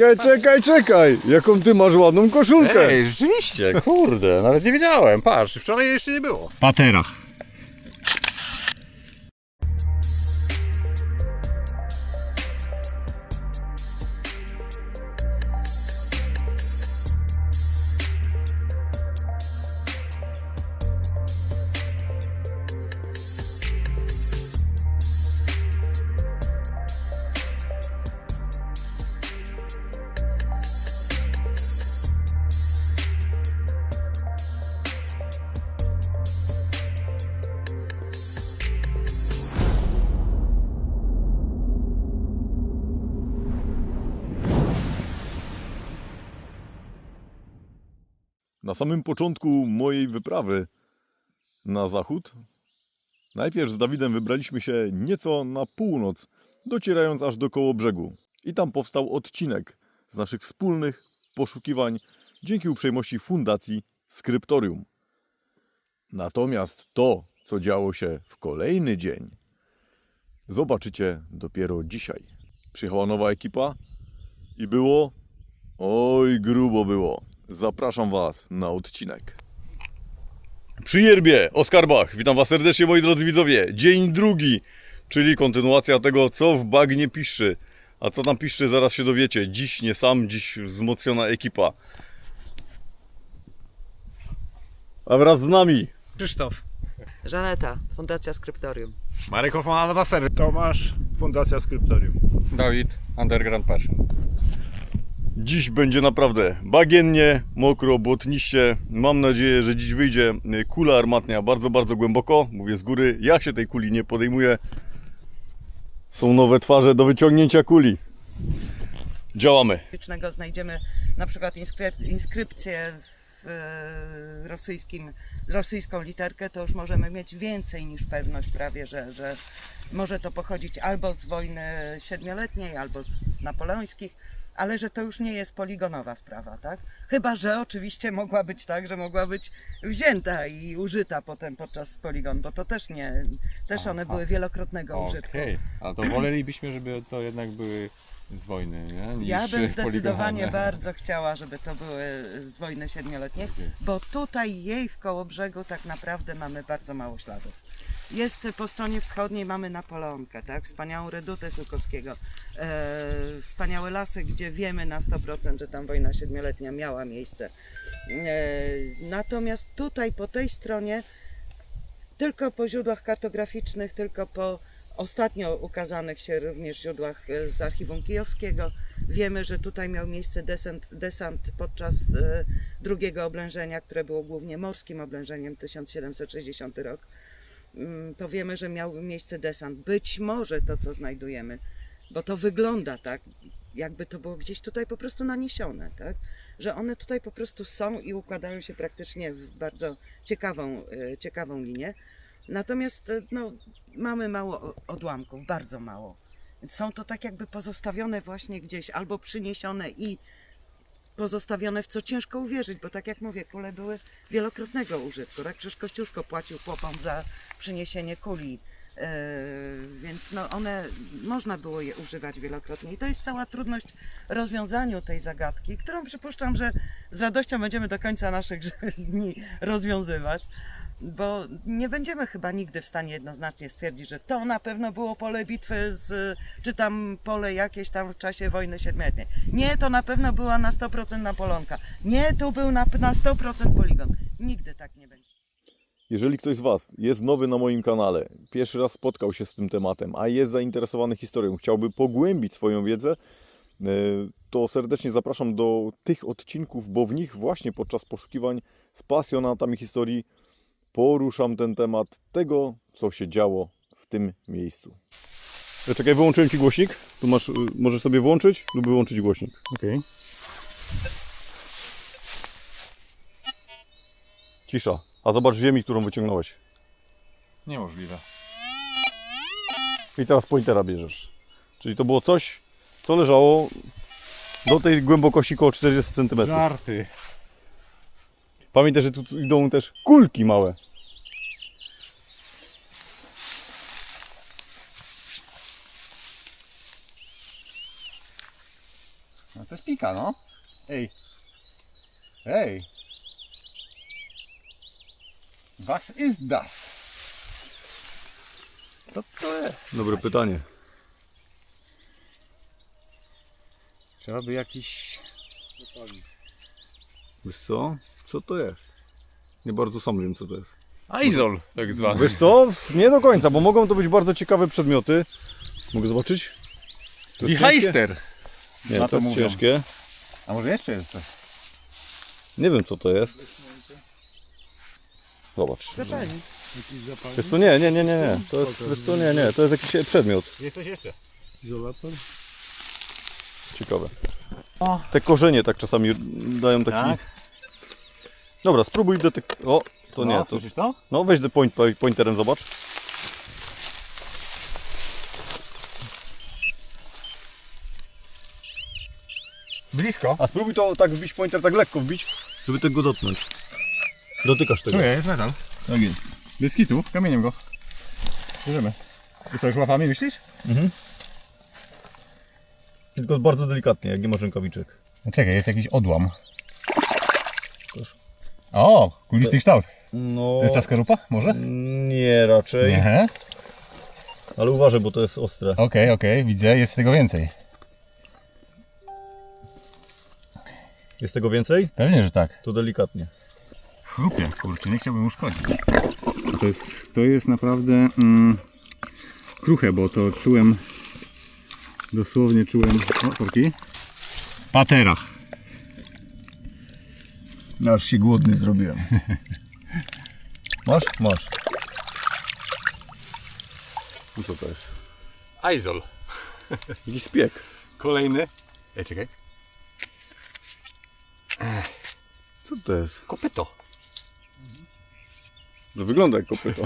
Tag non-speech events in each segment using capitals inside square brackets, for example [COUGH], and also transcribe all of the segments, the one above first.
Czekaj, czekaj, czekaj! Jaką ty masz ładną koszulkę! Ej, rzeczywiście, kurde, nawet nie wiedziałem. Patrz, wczoraj jej jeszcze nie było. Patera. Na samym początku mojej wyprawy na zachód, najpierw z Dawidem wybraliśmy się nieco na północ, docierając aż do koło brzegu. I tam powstał odcinek z naszych wspólnych poszukiwań dzięki uprzejmości Fundacji Skryptorium. Natomiast to, co działo się w kolejny dzień, zobaczycie dopiero dzisiaj. Przyjechała nowa ekipa i było Oj, grubo było. Zapraszam Was na odcinek. Przy Jerbie, o skarbach. Witam Was serdecznie, moi drodzy widzowie. Dzień drugi, czyli kontynuacja tego, co w bagnie piszczy. A co tam piszczy, zaraz się dowiecie. Dziś nie sam, dziś wzmocniona ekipa. A wraz z nami Krzysztof. Żaneta, Fundacja Skryptorium. Marek Hoffman. Tomasz, Fundacja Skryptorium. Dawid, Underground Passion. Dziś będzie naprawdę bagiennie, mokro, błotniście. Mam nadzieję, że dziś wyjdzie kula armatnia bardzo, bardzo głęboko. Mówię z góry, ja się tej kuli nie podejmuję. Są nowe twarze do wyciągnięcia kuli. Działamy. Znajdziemy na przykład inskryp- inskrypcję w e, rosyjskim, rosyjską literkę, to już możemy mieć więcej niż pewność prawie, że, że może to pochodzić albo z wojny siedmioletniej, albo z napoleońskich, ale że to już nie jest poligonowa sprawa, tak? Chyba, że oczywiście mogła być tak, że mogła być wzięta i użyta potem podczas poligon, bo to też nie, też one Aha. były wielokrotnego użytku. Okej, a to wolelibyśmy, żeby to jednak były z wojny, nie? Niż Ja bym [LAUGHS] zdecydowanie bardzo chciała, żeby to były z wojny siedmioletniej, bo tutaj jej w koło brzegu tak naprawdę mamy bardzo mało śladów. Jest po stronie wschodniej mamy Napoleonkę, tak? wspaniałą redutę Sułkowskiego, e, wspaniałe lasy, gdzie wiemy na 100%, że tam wojna siedmioletnia miała miejsce. E, natomiast tutaj po tej stronie tylko po źródłach kartograficznych, tylko po ostatnio ukazanych się również źródłach e, z archiwum kijowskiego wiemy, że tutaj miał miejsce desant, desant podczas e, drugiego oblężenia, które było głównie morskim oblężeniem 1760 rok. Mm, To wiemy, że miał miejsce desant. Być może to, co znajdujemy, bo to wygląda tak, jakby to było gdzieś tutaj po prostu naniesione, tak? że one tutaj po prostu są i układają się praktycznie w bardzo ciekawą, e, ciekawą linię. Natomiast e, no, mamy mało odłamków, bardzo mało. Są to tak jakby pozostawione właśnie gdzieś, albo przyniesione i pozostawione, w co ciężko uwierzyć, bo tak jak mówię, kule były wielokrotnego użytku. Tak przecież Kościuszko płacił chłopom za przyniesienie kuli. e, więc no one można było je używać wielokrotnie. I to jest cała trudność rozwiązaniu tej zagadki, którą przypuszczam, że z radością będziemy do końca naszych [LAUGHS] dni rozwiązywać bo nie będziemy chyba nigdy w stanie jednoznacznie stwierdzić, że to na pewno było pole bitwy z, czy tam pole jakieś tam w czasie wojny siedmioletniej. Nie, to na pewno była na 100% Napolonka. Nie, tu był na, na 100% poligon. Nigdy tak nie będzie. Jeżeli ktoś z Was jest nowy na moim kanale, pierwszy raz spotkał się z tym tematem, a jest zainteresowany historią, chciałby pogłębić swoją wiedzę, e, to serdecznie zapraszam do tych odcinków, bo w nich właśnie podczas poszukiwań z pasjonatami historii poruszam ten temat tego, co się działo w tym miejscu. E, Czekaj, wyłączyłem Ci głośnik. Tu masz, y, możesz sobie włączyć lub wyłączyć głośnik. Okej. Cisza. A zobacz ziemi, którą wyciągnąłeś. Niemożliwe. I teraz pointera bierzesz. Czyli to było coś, co leżało do tej głębokości około 40 cm. Żarty. Pamiętaj, że tu idą też kulki małe. No to jest pika, no. Ej. Ej. Was ist das? Co to jest? Dobre pytanie. Trzeba by jakiś... Wiesz co? Co to jest? Nie bardzo sam wiem co to jest. Aizol, tak zwany. Wiesz co? Nie do końca, bo mogą to być bardzo ciekawe przedmioty. Mogę zobaczyć? To jest ciężkie? Heister. Nie, Na to to jest mówią. ciężkie. A może jeszcze jest coś? Nie wiem co to jest. Zobacz. Zapalnik. Wiesz co, nie, nie, nie, nie, nie. To jest, wiesz co, nie, nie, to jest jakiś przedmiot. Jest coś jeszcze. Izolator? Ciekawe. O. Te korzenie tak czasami dają taki... Tak? Dobra, spróbuj do tych... O, to nie, no, to... Słyszysz to? No weź do point, pointerem, zobacz. Blisko. A spróbuj to tak wbić pointer, tak lekko wbić, żeby tego dotknąć. Dotykasz tego. Tu jest metal. Tak jest. Bez kitu, kamieniem go. Bierzemy. I to już łapami myślisz? Tylko bardzo delikatnie, jak nie masz rękawiczek. No czekaj, jest jakiś odłam. Proszę. O, kulisty kształt. No... To jest ta skorupa? Może? Nie raczej, Nie. ale uważaj, bo to jest ostre. Okej, okej, widzę, jest tego więcej. Jest tego więcej? Pewnie, że tak. To delikatnie. Chrupie, kurczę, nie chciałbym uszkodzić. To jest, to jest naprawdę mm, kruche, bo to czułem, dosłownie czułem, o, korki. Patera. Aż się głodny zrobiłem. [LAUGHS] Masz? Masz. No co to jest? Aizol. [LAUGHS] Jakiś spiek. Kolejny. Ej, czekaj. Co to jest? Kopyto. No wygląda jak kopyto.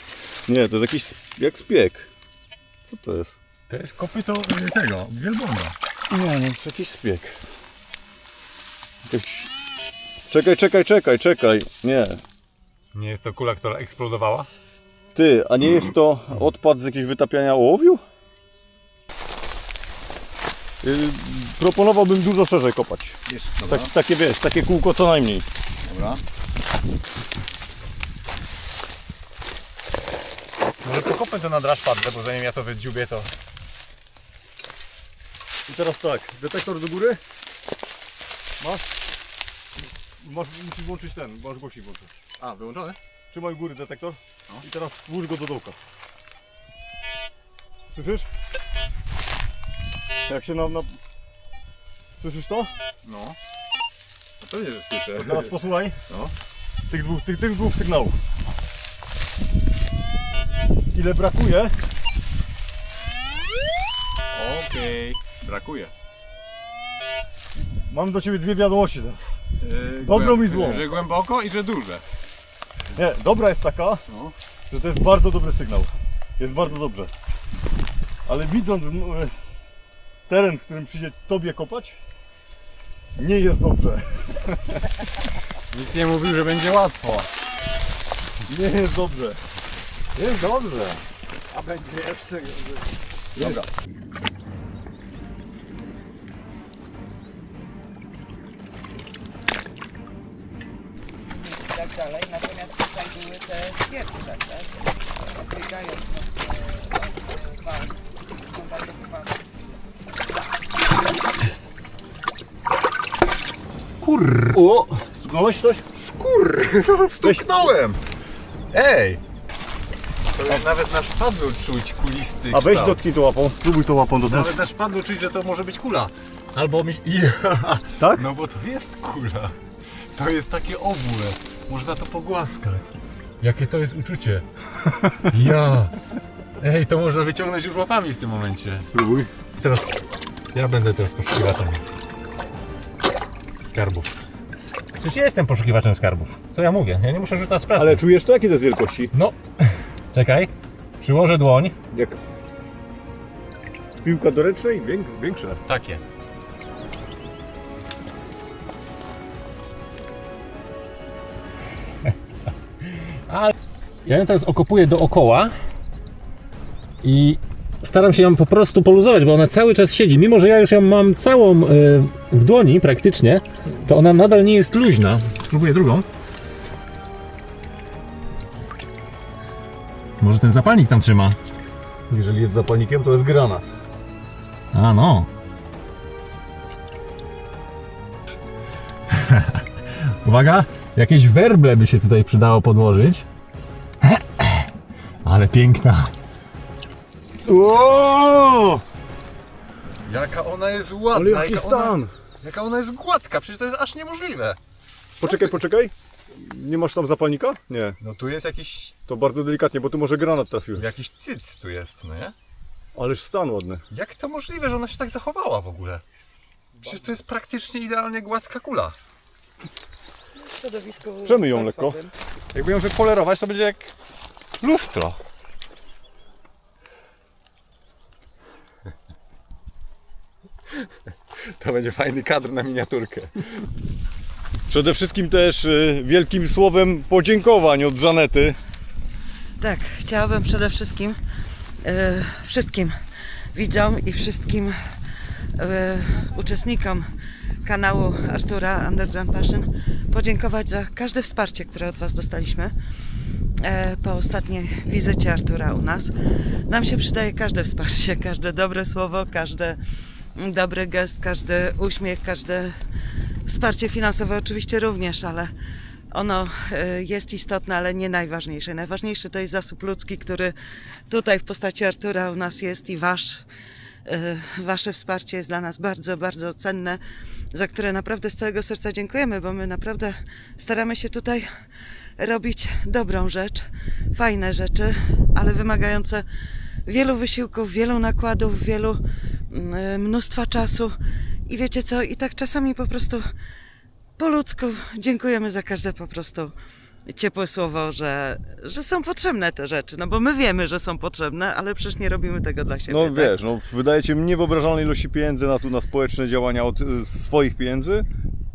[LAUGHS] Nie, to jest jakiś jak spiek. Co to jest? To jest kopyto y, tego, wielbłąda. Nie, nie, jest jakiś spiek. Jakiś... Czekaj, czekaj, czekaj, czekaj. Nie. Nie jest to kula, która eksplodowała? Ty, a nie jest to odpad z jakiegoś wytapiania ołowiu? Yy, proponowałbym dużo szerzej kopać. Wiesz, Tak, takie wiesz, takie kółko co najmniej. Dobra. Pokopę to na draż padle, bo zanim ja to wydziubię, to... I teraz tak, detektor do góry. Masz? Masz, musisz włączyć ten, masz głośnik włączyć. A, wyłączony? Trzymaj u góry detektor i teraz włóż go do dołka. Słyszysz? Jak się na... na... Słyszysz to? No. No pewnie, że słyszę. Teraz posłuchaj. No. Tych dwóch, tych, tych dwóch sygnałów. Ile brakuje? Okej. Brakuje. Mam do ciebie dwie wiadomości. teraz. Yy, Dobrą i złą. Że głęboko i że duże. Nie, dobra jest taka, No. że to jest bardzo dobry sygnał. Jest bardzo dobrze. Ale widząc m, e, teren, w którym przyjdzie tobie kopać, nie jest dobrze. Nikt nie mówił, że będzie łatwo. Nie jest dobrze. Jest dobrze. A będzie jeszcze... Dobra. i tak dalej. Natomiast tutaj były te pierwsze, tak? Biegają no, e, są bardzo chyba O! Stuknąłeś coś? No, [LAUGHS] stuknąłem! Ej! To już nawet na szpadlu czuć kulisty A weź kształt. dotknij to łapą, spróbuj to łapą dotknąć. Nawet na szpadlu czuć, że to może być kula. Albo mi... [LAUGHS] Tak? No bo to jest kula. To jest takie obłe. Można to pogłaskać. Jakie to jest uczucie. [LAUGHS] Ja. Ej, to można wyciągnąć już łapami w tym momencie. Spróbuj. Teraz ja będę teraz poszukiwaczem skarbów. Przecież ja jestem poszukiwaczem skarbów. Co ja mówię? Ja nie muszę rzucać z pracy. Ale czujesz to? Jakie to jest wielkości? No, czekaj. Przyłożę dłoń. Jak piłka do ręcznej? Wiek, większe. Takie. [LAUGHS] Ale ja ją teraz okopuję dookoła i staram się ją po prostu poluzować, bo ona cały czas siedzi. Mimo, że ja już ją mam całą e, w dłoni praktycznie, to ona nadal nie jest luźna. Spróbuję drugą. Może ten zapalnik tam trzyma. Jeżeli jest zapalnikiem, to jest granat. A no. [LAUGHS] Uwaga, jakieś werble by się tutaj przydało podłożyć. [CLEARS THROAT] Ale piękna. Ło! Jaka ona jest ładna, Ale jaki jaka, ona, stan! jaka ona jest gładka, przecież to jest aż niemożliwe. Poczekaj, poczekaj. Nie masz tam zapalnika? Nie. No tu jest jakiś, To bardzo delikatnie, bo tu może granat trafił. jakiś cyc tu jest, no nie? Ależ stan ładny. Jak to możliwe, że ona się tak zachowała w ogóle? Przecież to jest praktycznie idealnie gładka kula. W środowisku Przemy ją lekko. parkowym. Jakby ją wypolerować, to będzie jak lustro. [LAUGHS] To będzie fajny kadr na miniaturkę. Przede wszystkim też y, wielkim słowem podziękowań od Żanety. Tak, chciałabym przede wszystkim e, wszystkim widzom i wszystkim e, uczestnikom kanału Artura Underground Passion podziękować za każde wsparcie, które od Was dostaliśmy e, po ostatniej wizycie Artura u nas. Nam się przydaje każde wsparcie, [LAUGHS] każde dobre słowo, każdy dobry gest, każdy uśmiech, każde wsparcie finansowe oczywiście również, ale ono e, jest istotne, ale nie najważniejsze. Najważniejszy to jest zasób ludzki, który tutaj w postaci Artura u nas jest i wasz, e, wasze wsparcie jest dla nas bardzo, bardzo cenne, za które naprawdę z całego serca dziękujemy, bo my naprawdę staramy się tutaj robić dobrą rzecz, fajne rzeczy, ale wymagające wielu wysiłków, wielu nakładów, wielu mm, e, mnóstwa czasu. I wiecie co, i tak czasami po prostu po ludzku dziękujemy za każde po prostu ciepłe słowo, że, że są potrzebne te rzeczy. No bo my wiemy, że są potrzebne, ale przecież nie robimy tego dla siebie. No tak? wiesz, no, wydajecie niewyobrażalnej ilości pieniędzy na, tu, na społeczne działania od y, swoich pieniędzy.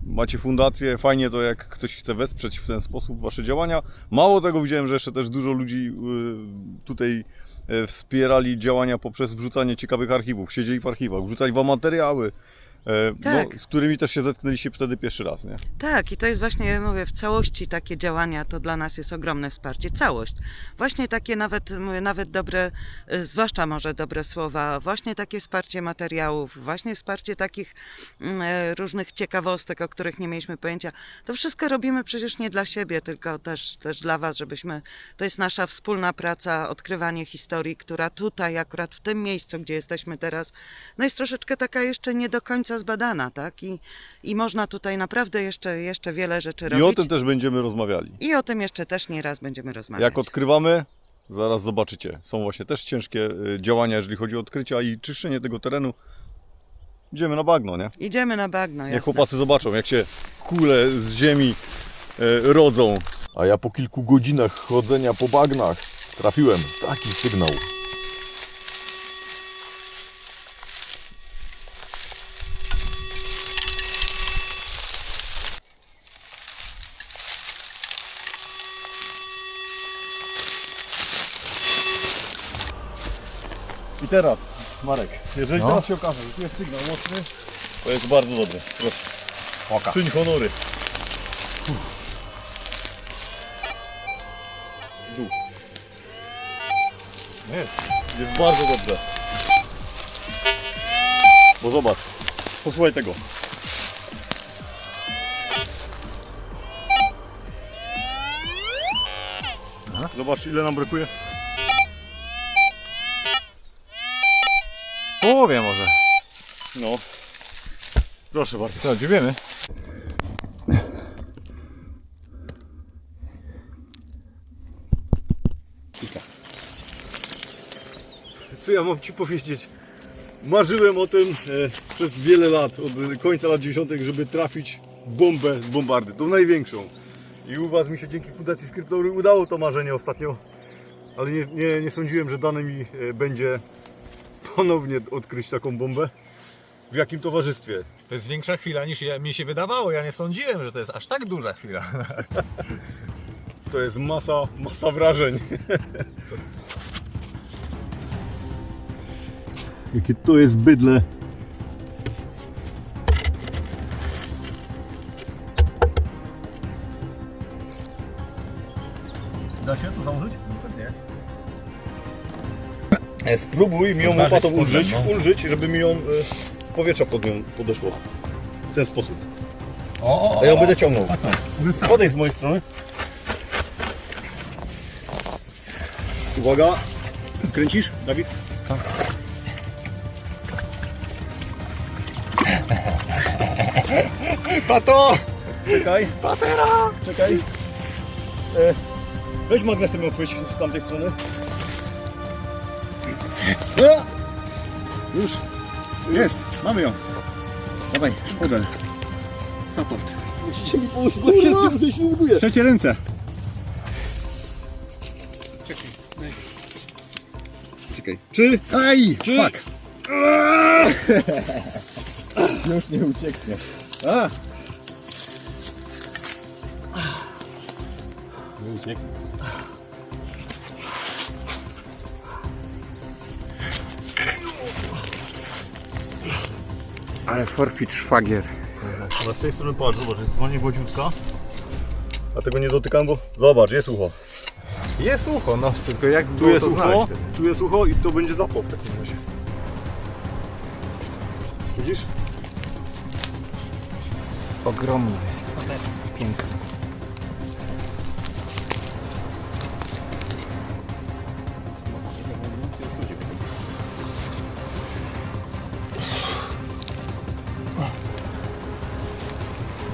Macie fundację, fajnie to jak ktoś chce wesprzeć w ten sposób wasze działania. Mało tego widziałem, że jeszcze też dużo ludzi y, tutaj y, wspierali działania poprzez wrzucanie ciekawych archiwów. Siedzieli w archiwach, wrzucali wam materiały, Tak. no, z którymi też się zetknęliście wtedy pierwszy raz, nie? Tak, i to jest właśnie, ja mówię, w całości takie działania to dla nas jest ogromne wsparcie. Całość. Właśnie takie nawet, mówię, nawet dobre, y, zwłaszcza może dobre słowa, właśnie takie wsparcie materiałów, właśnie wsparcie takich mm, e, różnych ciekawostek, o których nie mieliśmy pojęcia. To wszystko robimy przecież nie dla siebie, tylko też, też dla Was, żebyśmy, to jest nasza wspólna praca, odkrywanie historii, która tutaj, akurat w tym miejscu, gdzie jesteśmy teraz, no jest troszeczkę taka jeszcze nie do końca zbadana, tak? I, i można tutaj naprawdę jeszcze, jeszcze wiele rzeczy I robić. o tym też będziemy rozmawiali. I o tym jeszcze też nie raz będziemy rozmawiać. Jak odkrywamy, zaraz zobaczycie. Są właśnie też ciężkie y, działania, jeżeli chodzi o odkrycia i czyszczenie tego terenu. Idziemy na bagno, nie? Idziemy na bagno, Jak jasne. chłopacy zobaczą, jak się kule z ziemi e, rodzą. A ja po kilku godzinach chodzenia po bagnach trafiłem taki sygnał. Teraz, Marek, jeżeli No. teraz się okaże, że tu jest sygnał mocny, to jest bardzo dobre. Proszę. Oka. Czyń honory. Dół. Jest. Jest bardzo dobrze. Bo zobacz. Posłuchaj tego. Zobacz ile nam brakuje. Połowie może. No. Proszę bardzo. To, dziękujemy. Co ja mam Ci powiedzieć? Marzyłem o tym e, przez wiele lat, od końca lat 90., żeby trafić bombę z bombardy, tą największą. I u Was mi się dzięki Fundacji Skryptory udało to marzenie ostatnio, ale nie, nie, nie sądziłem, że dane mi e, będzie ponownie odkryć taką bombę. W jakim towarzystwie? To jest większa chwila niż ja, mi się wydawało. Ja nie sądziłem, że to jest aż tak duża chwila. To jest masa, masa wrażeń. Jakie to jest bydle. Spróbuj mi ją Odważyć łopatą ulżyć, no. ulżyć, żeby mi ją e, powietrza pod nią podeszło. W ten sposób. O, A ja ją będę ciągnął. o, Podejdź z mojej strony. Uwaga. Kręcisz, Dawid? Pato! Czekaj. Patera! Czekaj. E, weź magnesem ją chwyć z tamtej strony. Już. Jest. Mamy ją. Dawaj, szpodel. Support. Musicie mi pomóc, bo ja się z nią ześlizguję. Trzecie ręce. Czekaj. Czy? Aj! Czy? Fuck! [LAUGHS] Już nie ucieknie. A! Nie ucieknie. Ale forfeit szwagier. Chyba z tej strony patrz, zobacz, jest zwolnie gładziutka. A tego nie dotykam, bo... Zobacz, jest ucho. Jest ucho, no tylko jak Tu było jest to ucho, znaleźć? tu jest ucho i to będzie zapał w takim razie. Widzisz? Ogromny. Piękny.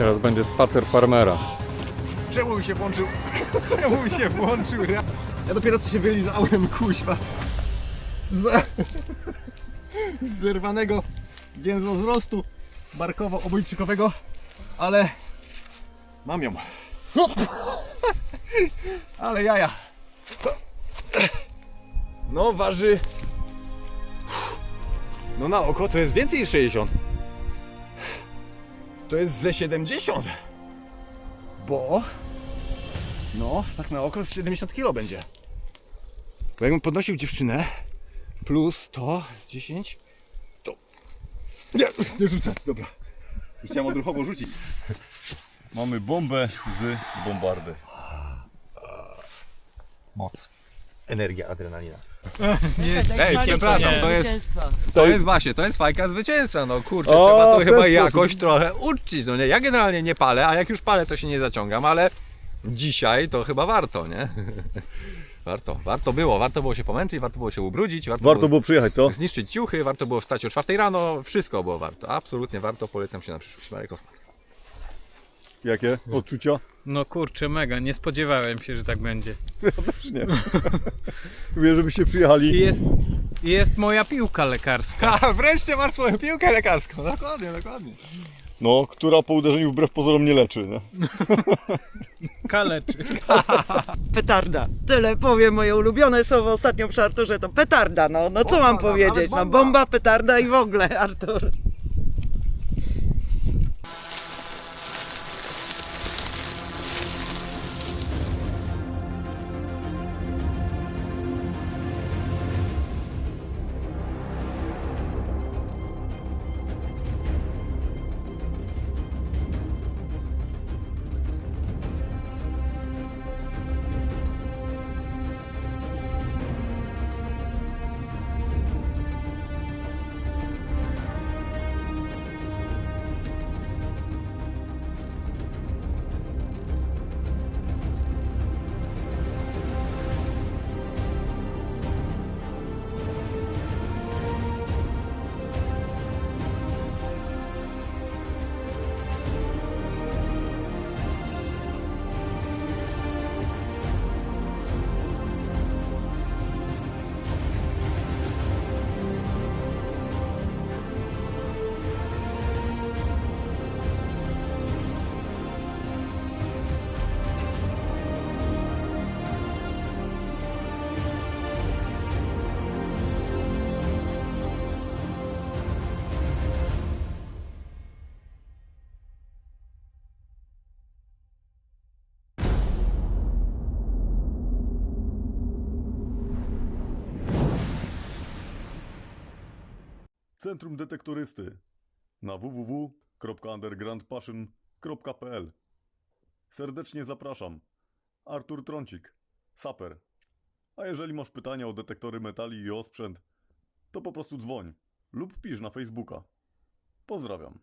Teraz będzie spacer farmera. Czemu mi się włączył? [LAUGHS] Czemu mi się włączył? Ja dopiero co się wylizałem, kuźwa. Z, [LAUGHS] z zerwanego więzowzrostu barkowo-obojczykowego, ale mam ją. [LAUGHS] Ale jaja. No waży... No na oko to jest więcej niż 60. To jest ze 70. Bo... No, tak na oko z 70 kg będzie. Bo jakbym podnosił dziewczynę plus to z 10, to... Nie, nie rzucać, dobra. Chciałem odruchowo rzucić. Mamy bombę z bombardy. Moc. Energia, adrenalina. [LAUGHS] Ej, przepraszam, to jest, To jest właśnie, to jest fajka zwycięstwa, no kurczę, O, trzeba w to ten chyba sposób. jakoś trochę uczcić, no nie, ja generalnie nie palę, a jak już palę, to się nie zaciągam, ale dzisiaj to chyba warto, nie? [LAUGHS] Warto, warto było, warto było się pomęczyć, warto było się ubrudzić, warto, Warto było było przyjechać, co? zniszczyć ciuchy, warto było wstać o 4 rano, wszystko było warto, absolutnie warto, polecam się na przyszłość, Marek Hoffman. Jakie odczucia? No kurczę, mega, nie spodziewałem się, że tak będzie. Też nie. Mówię, żebyście przyjechali. jest, i jest moja piłka lekarska. A, [LAUGHS] wreszcie masz swoją piłkę lekarską, dokładnie, dokładnie. No, która po uderzeniu wbrew pozorom nie leczy. Nie? Kaleczy. [LAUGHS] Petarda. Tyle powiem, moje ulubione słowo ostatnio przy Arturze to petarda. No, no co mam Bomba, powiedzieć? No bomba. bomba, petarda i w ogóle, Artur. Centrum Detektorysty na www.undergroundpassion.pl Serdecznie zapraszam. Artur Trącik, saper. A jeżeli masz pytania o detektory metali i o sprzęt, to po prostu dzwoń lub pisz na Facebooka. Pozdrawiam.